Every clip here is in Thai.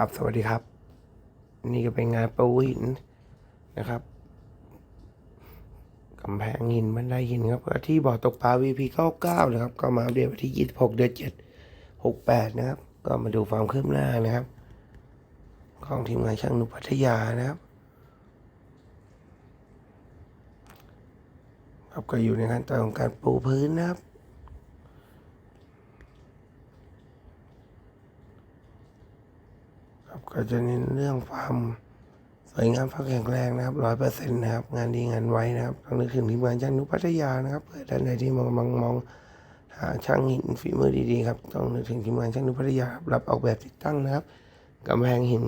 ครับสวัสดีครับ นี่ก็เป็นงานปูหินนะครับกำแพงหินบันไดหินครับที่บ่อตกปลา VP 99นะครับ ก็มาเดตวันที่ 26 เดือน7 68 นะครับ ก็มาดูความคืบหน้านะครับ ของทีมงานช่างนุพัทยานะครับครับก็อยู่ในขั้นตอนของการปูพื้นนะครับ ครับก็จะเน้นเรื่องความสวยงามความแข็งแรงนะครับร้อยเปอร์เซ็นต์นะครับ งานดีงานไวนะครับต้องนึกถึงทีมงานช่างนุพัทยานะครับเผื่อท่านใดที่มองมองมองหาช่างหินฝีมือดีๆครับต้องนึกถึงทีมงานช่างนุพัทยารับออกแบบติดตั้งนะครับกำแพงหิน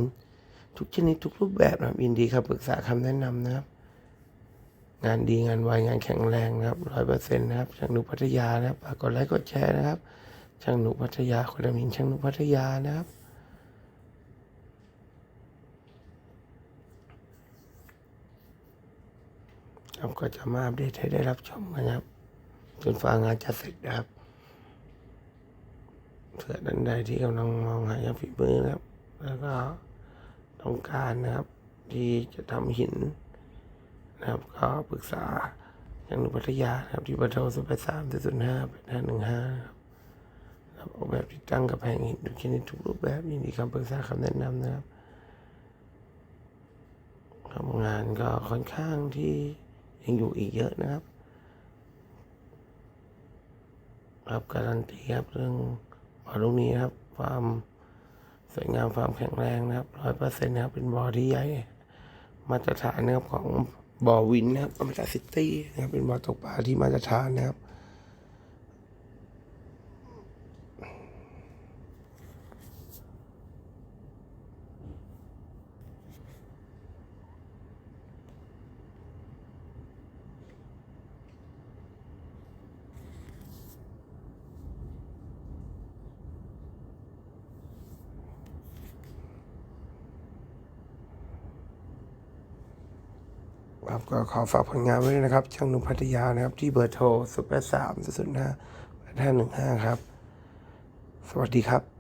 ทุกชนิดทุกรูปแบบนะครับยินดีครับปรึกษาคำแนะนำนะครับ งานดีงานไวงานแข็งแรงนะครับร้อยเปอร์เซ็นต์นะครับช่างนุพัทยานะครับฝากกดไลค์กดแชร์นะครับช่างนุพัทยาคนดำหินช่างนุพัทยานะครับ ครับก็จะมาอัปเดตให้ได้รับชมกันะครับจนฟ้างานจะเสร็จนะครับเผื่อท่านใดที่กำลังมองหาฝีมือนะครับ แล้วก็ต้องการนะครับ ที่จะทำหินนะครับ ก็ปรึกษาอย่างหนุพัทยานะครับ ที่เบอร์โทรศูนย์แปดสามศูนย์ห้าแปดห้าหนึ่งห้าครับออกแบบติดตั้งกับแผงหินทุกชนิดทุกรูปแบบยินดีคำปรึกษาคำแนะนำนะครับทำงานก็ค่อนข้างที่ ยังอยู่อีกเยอะนะครับ ครับการันตีครับเรื่องบอลูกนี้ครับความสวยงามความแข็งแรงนะครับร้อยเปอร์เซ็นต์นะครับ เป็นบ่อที่ใหญ่ มาตรฐานนะครับของบ่อวินนะครับอมตะซิตี้นะครับเป็นบ่อตกปลาที่มาตรฐานนะครับ ครับก็ขอฝากผลงานไว้ด้วยนะครับ ช่างหนุ่มพัทยานะครับ ที่เบอร์โทร0 8 3 0 5 8 5 1 5ครับ สวัสดีครับ